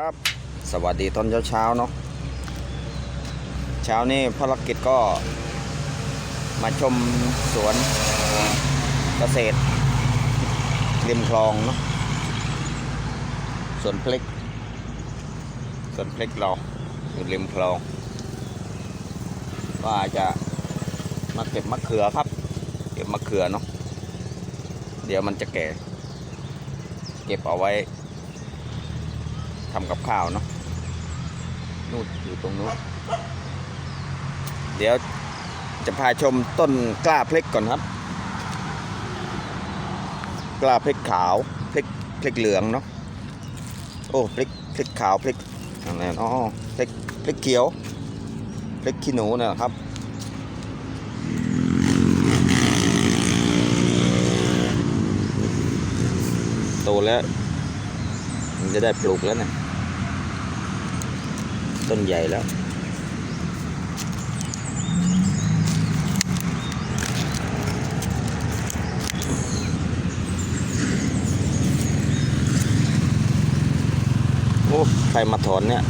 ครับ สวัสดีตอนเช้าๆเนาะเช้านี้ภารกิจก็มาชมสวนเกษตรริมคลองเนาะสวนพลิกสวนพลิกเราอยู่ริมคลองว่าจะมาเก็บมะเขือครับ เก็บมะเขือเนาะเดี๋ยวมันจะแก่ เก็บเอาไว้ ทำกับข้าวเนาะนู่นอยู่ตรงนู้นเดี๋ยวจะพาชมต้นกล้าพลิกก่อนครับ กล้าพลิกขาวพลิกพลิกเหลืองเนาะโอ้พลิกพลิกขาวพลิกอะไรอ๋อพลิกพลิกเขียวพลิกขี้หนูเนี่ยนะครับโตแล้วมันจะได้ปลูกแล้วเนะ ต้นใหญ่แล้วโอ้ใครมาถอนเนี่ย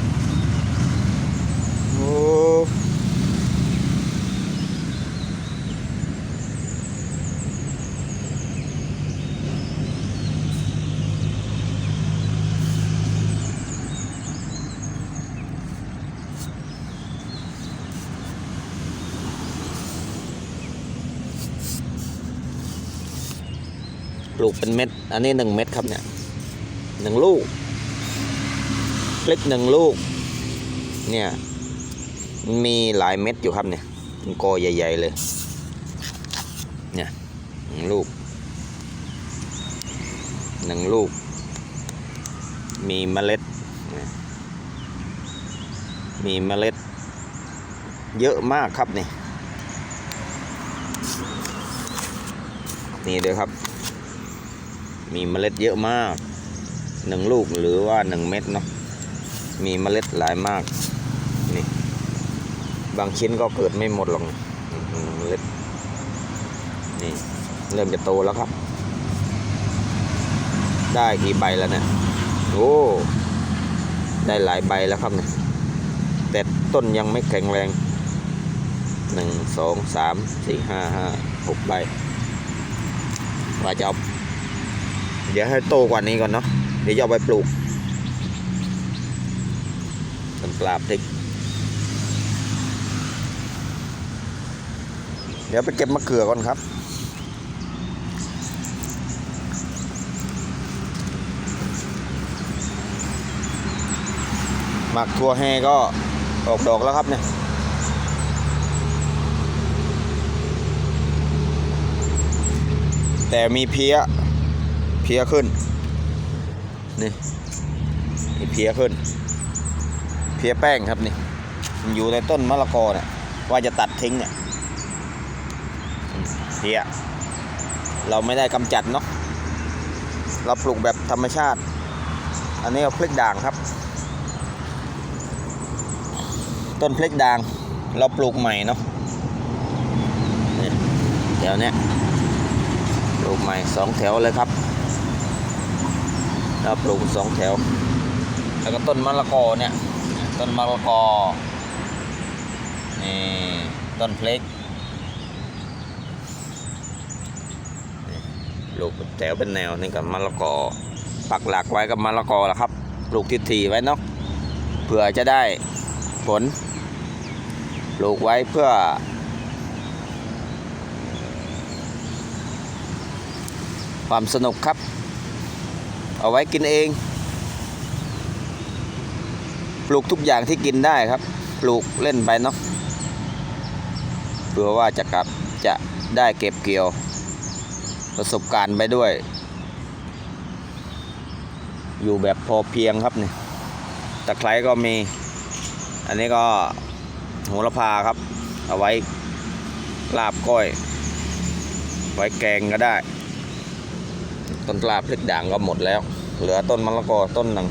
โอ้ ลูกเป็นเม็ด อันนี้หนึ่งเม็ดครับเนี่ยหนึ่งลูกพลิกหนึ่งลูก เนี่ยมีหลายเม็ดอยู่ครับเนี่ยเป็นกอใหญ่ ๆ เลย เนี่ยหนึ่งลูกหนึ่งลูก มีเมล็ด มีเมล็ด เยอะมากครับนี่ นี่เด้อครับ มีเมล็ดเยอะมากหนึ่งลูกหรือว่าหนึ่งเม็ดเนาะมีเมล็ดหลายมากนี่บางชิ้นก็เกิดไม่หมดหรอกเมล็ดนี่เริ่มจะโตแล้วครับ ได้กี่ใบแล้วเนี่ยโอ้ได้หลายใบแล้วครับเนี่ยแต่ต้นยังไม่แข็งแรงหนึ่งสองสามสี่ห้าห้าหกใบว่าจะเอา เดี๋ยวให้โตกว่านี้ก่อนเนาะเดี๋ยวจะเอาไปปลูกต้นปลาพริกเดี๋ยวไปเก็บมะเขือก่อนครับหมักทั่วแห้ก็ออกดอกแล้วครับเนี่ยแต่มีเพี้ย เพี้ยขึ้น นี่นี่เพี้ยขึ้น เพี้ยแป้งครับนี่ มันอยู่ในต้นมะละกอเนี่ย ว่าจะตัดทิ้งเนี่ยเพี้ยเราไม่ได้กำจัดเนาะ เราปลูกแบบธรรมชาติ อันนี้เอาพลิกด่างครับ ต้นพลิกด่าง เราปลูกใหม่เนาะนี่แถวเนี้ยปลูกใหม่สองแถวเลยครับ แล้วปลูกสองแถว แล้วก็ต้นมะละกอเนี่ย ต้นมะละกอ นี่ ต้นเพล็กปลูกแถวเป็นแนวนี่กับมะละกอ ปักหลักไว้กับมะละกอแหละครับ ปลูกทิศทีไว้เนาะ เผื่อจะได้ผล ปลูกไว้เพื่อความสนุกครับ เอาไว้กินเอง ปลูกทุกอย่างที่กินได้ครับ ปลูกเล่นไปเนาะเผื่อว่าจะกลับจะได้เก็บเกี่ยว ประสบการณ์ไปด้วย อยู่แบบพอเพียงครับนี่ตะไคร้ก็มี อันนี้ก็โหระพาครับ เอาไว้ลาบก้อย ไว้แกงก็ได้ ต้นกล้าพริกด่างก็หมดแล้ว เหลือต้นมะละกอต้นหนึ่ง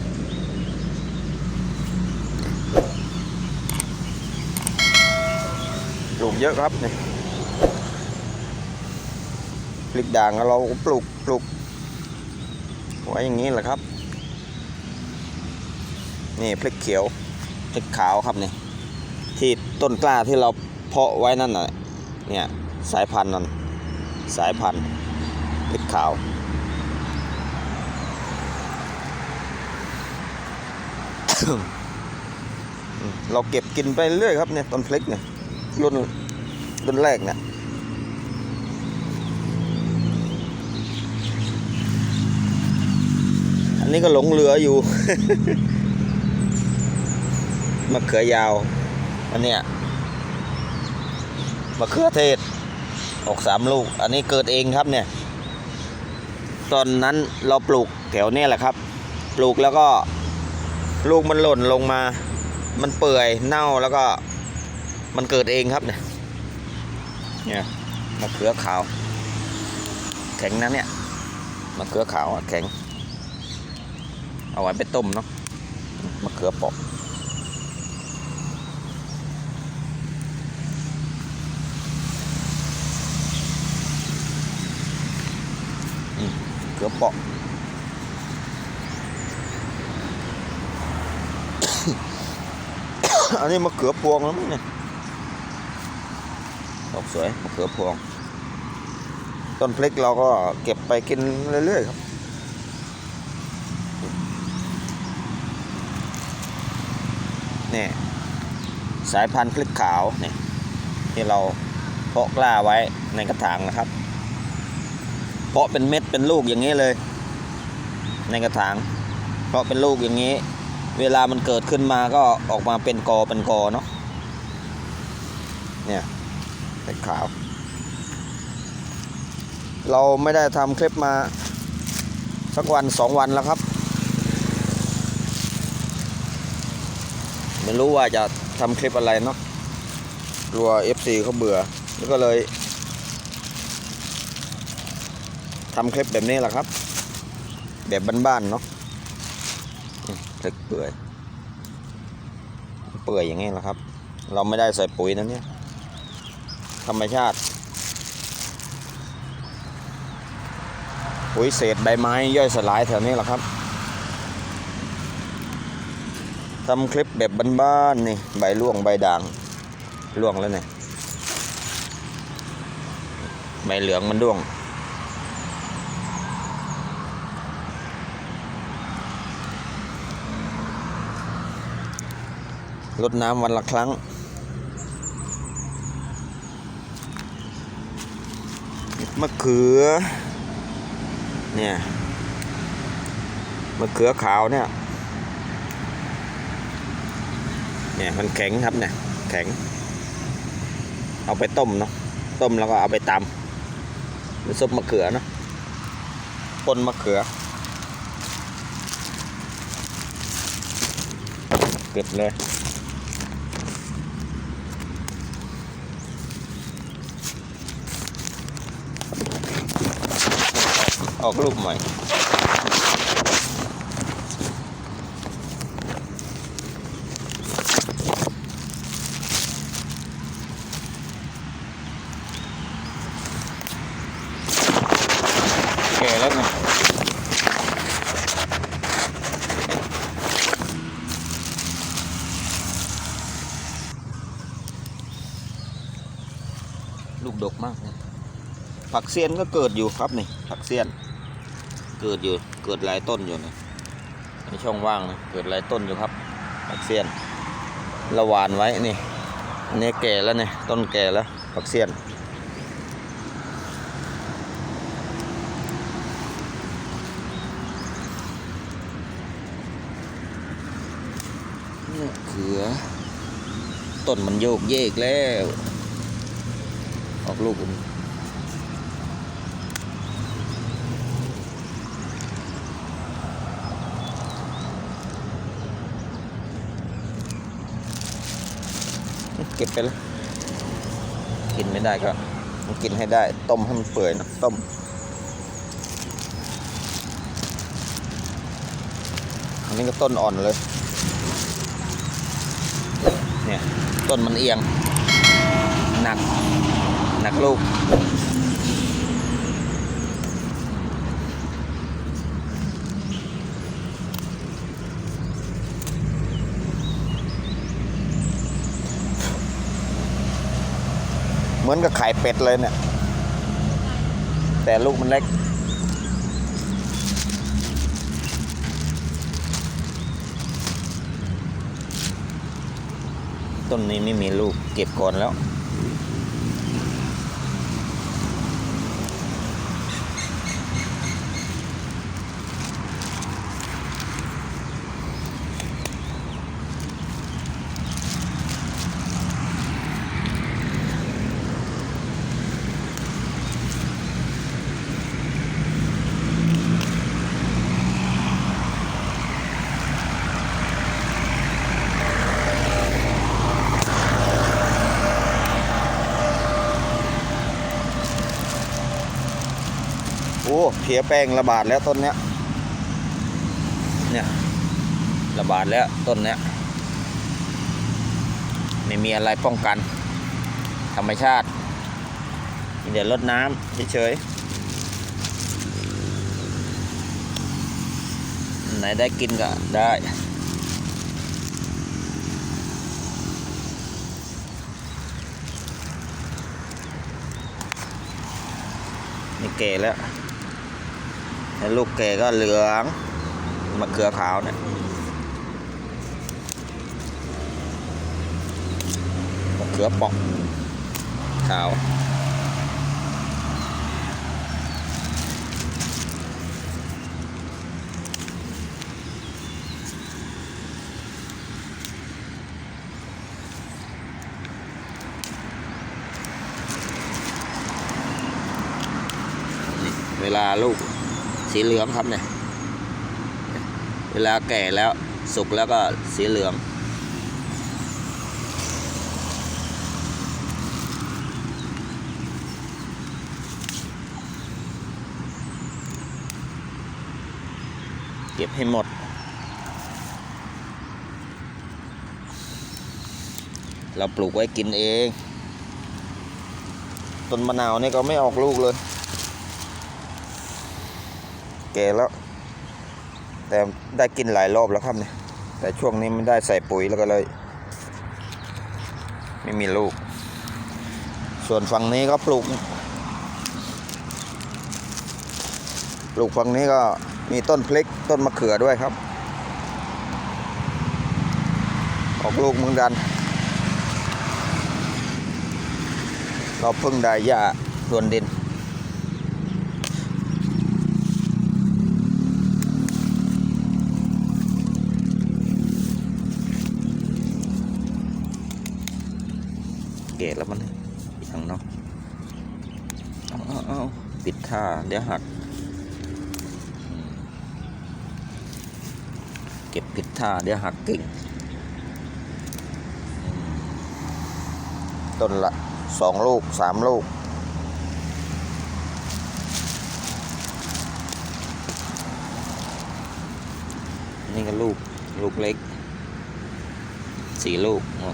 ปลูกเยอะครับนี่พริกด่างเราปลูกปลูกไว้อย่างนี้แหละครับ นี่พริกเขียวพริกขาวครับนี่ที่ต้นกล้าที่เราเพาะไว้นั่นน่ะเนี่ยสายพันธุ์นั่นสายพันธุ์พริกขาว เราเก็บกินไปเรื่อยครับเนี่ยต้นพริกเนี่ยรุ่นรุ่นแรกเนี่ยอันนี้ก็หลงเหลืออยู่มะเขือยาว อันเนี้ยมะเขือเทศ ออกสามลูก อันนี้เกิดเองครับเนี่ย ตอนนั้นเราปลูกแถวเนี้แหละครับ ปลูกแล้วก็ ลูกมันหล่นลงมา มันเปื่อยเน่าแล้วก็มันเกิดเองครับเนี่ยเนี่ยมะเขือขาว แข็งนะเนี่ยมะเขือขาวอะแข็ง เอาไว้ไปต้มเนาะมะเขือปอกมะเขือปอก อันนี้มะเขือพวงแล้วมั้งเนี่ยดอกสวยมะเขือพวง ต้นพริกเราก็เก็บไปกินเรื่อยๆครับนี่สายพันธุ์พริกขาวนี่ที่เราเพาะกล้าไว้ในกระถางนะครับ เพาะเป็นเม็ดเป็นลูกอย่างนี้เลย ในกระถาง เพาะเป็นลูกอย่างนี้ เวลามันเกิดขึ้นมาก็ออกมาเป็นกอเป็นกอเนาะเนี่ยพริกขาว เราไม่ได้ทำคลิปมาสักวันสองวันแล้วครับ ไม่รู้ว่าจะทำคลิปอะไรเนาะกลัว FC เขาเบื่อแล้วก็เลยทำคลิปแบบนี้แหละครับ แบบบ้านๆเนาะ อืมพริกเปื่อย เปื่อยอย่างนี้แหละครับ เราไม่ได้ใส่ปุ๋ยนะเนี่ย ธรรมชาติ ปุ๋ยเศษใบไม้ย่อยสลายแถวนี้แหละครับทำคลิปแบบบ้านๆนี่ ใบล่วงใบด่างล่วงแล้วเนี่ยใบเหลืองมันร่วง รดน้ำวันละครั้ง มะเขือ เนี่ย มะเขือขาวเนี่ย เนี่ยมันแข็งครับเนี่ย แข็ง เอาไปต้มเนาะ ต้มแล้วก็เอาไปตำหรือซุปมะเขือเนาะปนมะเขือเก็บเลย ออกลูกใหม่แก่แล้วไงลูกดกมากนะผักเสี้ยนก็เกิดอยู่ครับนี่ผักเสี้ยน เกิดอยู่เกิดหลายต้นอยู่นี่ในช่องว่างนะเกิดหลายต้นอยู่ครับผักเสี้ยนระหวานไว้นี่อันนี้แก่แล้วเนี่ยต้นแก่แล้วผักเสี้ยนเขือต้นมันโยกเยกแล้ว ออกลูก เก็บไปเลย กินไม่ได้ก็กินให้ได้ ต้มให้มันเปื่อยนะต้มอันนี้ก็ต้นอ่อนเลย เนี่ย ต้นมันเอียง หนัก หนักลูก เหมือนกับไข่เป็ดเลยเนี่ย แต่ลูกมันเล็ก ต้นนี้ไม่มีลูกเก็บก่อนแล้ว เพียแป้งระบาดแล้วต้นเนี้ย เนี่ยระบาดแล้วต้นเนี้ย ไม่มีอะไรป้องกัน ธรรมชาติเดี๋ยวลดน้ำเฉยๆไหนได้กินก็ได้นี่เกแล้ว แล้วลูกเกก็เหลืองมะเขือขาวเนี่ยมะเขือปอกขาวเวลาลูก สีเหลืองครับเนี่ย เวลาแก่แล้วสุกแล้วก็สีเหลืองเก็บให้หมด เราปลูกไว้กินเอง ต้นมะนาวนี่ก็ไม่ออกลูกเลย แก่แล้ว แต่ได้กินหลายรอบแล้วครับเนี่ยแต่ช่วงนี้ไม่ได้ใส่ปุ๋ยแล้วก็เลย ไม่มีลูก ส่วนฝั่งนี้ก็ปลูก ปลูกฝั่งนี้ก็มีต้นพริกต้นมะเขือด้วยครับ ออกลูกเหมือนกัน เราเพิ่งได้หญ้าพรวนดิน เกตแล้วมันยังเนาะเอาเอาเอาปิ ดี๋ยวหัก เก็บผิดท่าเดี๋ยวหักกิ่ง ต้นละสองลูกสามลูก นี่ก็ลูก ลูกเล็กสี่ลูกอ๋อ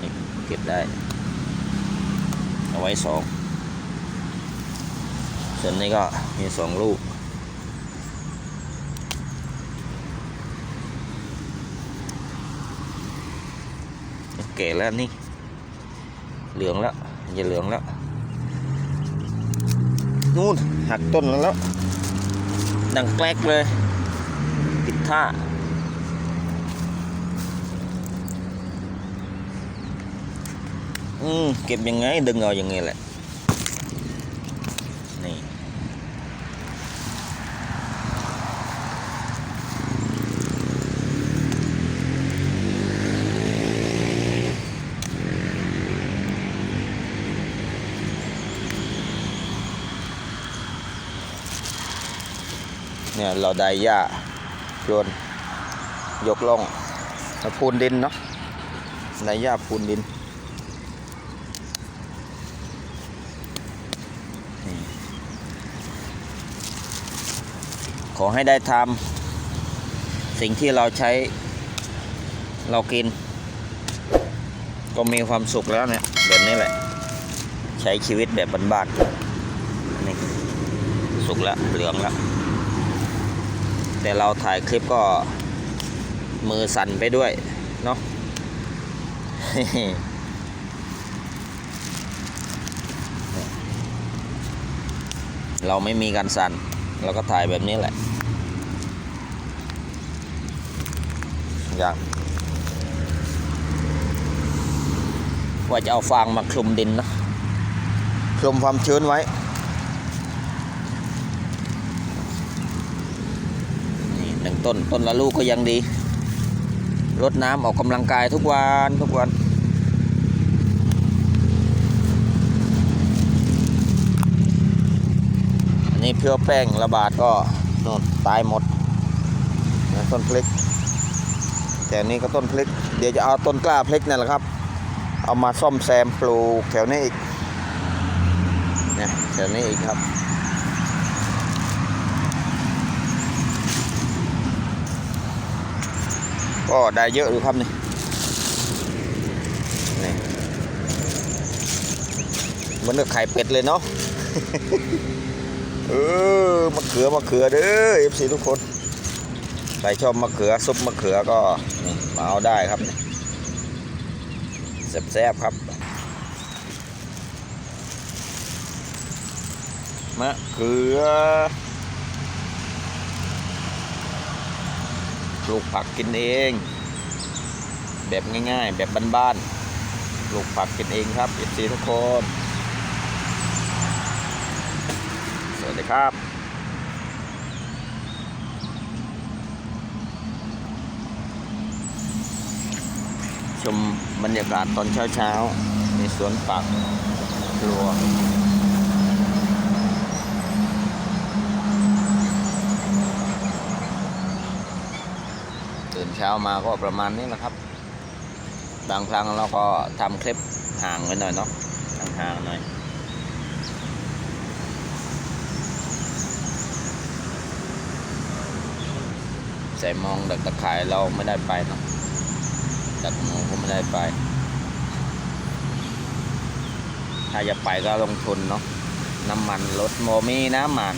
นี่เก็บได้ เอาไว้สอง ส่วนนี้ก็มีสองลูก เก๋แล้วนี่ เหลืองแล้วอย่าเหลืองแล้ว นู่นหักต้นแล้ว ดังแกลกเลยปิดท่าอืมเก็บยังไงดึงเอาอย่างไงแหละ นี่ เนี่ยเราได้หญ้าโยนยกล่องพูนดินเนาะได้หญ้าพูนดินขอให้ได้ทำสิ่งที่เราใช้เรากิน ก็มีความสุขแล้วเนี่ย แบบนี้แหละ ใช้ชีวิตแบบบ้านๆนี่สุกแล้วเหลืองแล้ว แต่เราถ่ายคลิปก็มือสั่นไปด้วย เนาะเราไม่มีการสั่น เราก็ถ่ายแบบนี้แหละ อย่าง ว่าจะเอาฟางมาคลุมดินนะ คลุมความชื้นไว้ ต้นต้นละลูกก็ยังดีรดน้ำออกกำลังกายทุกวันทุกวันอันนี้เพื่อแป้งระบาดก็นนตายหมดต้นพลิก แต่นนี้ก็ต้นพลิก เดี๋ยวจะเอาต้นกล้าพลิกนั่นแหละครับ เอามาซ่อมแซมปลูกแถวนี้อีกเนี่ยแถวนี้อีกครับ ก็ได้เยอะอยู่ครับนี่นี่เหมันกับไข่เป็ดเลยเนาะเออมะเขือมะเขือเด้อเอฟซีทุกคนใครชอบมะเขือซุปมะเขือก็นี่มาเอาได้ครับนี่แซ่บๆครับมะเขือ ปลูกผักกินเอง แบบง่ายๆ แบบบ้านๆปลูกผักกินเองครับเอฟซีทุกคน สวัสดีครับชมบรรยากาศตอนเช้าๆในสวนปักครัว เช้ามาก็ประมาณนี้แหละครับ บางครั้งเราก็ทำคลิปห่างไว้หน่อยเนาะห่างๆหน่อยใส่มองดักตะข่ายเราไม่ได้ไปเนาะดักหนูก็ไม่ได้ไป ถ้าจะไปก็ลงทุนเนาะน้ำมันรถโมมีน้ำมัน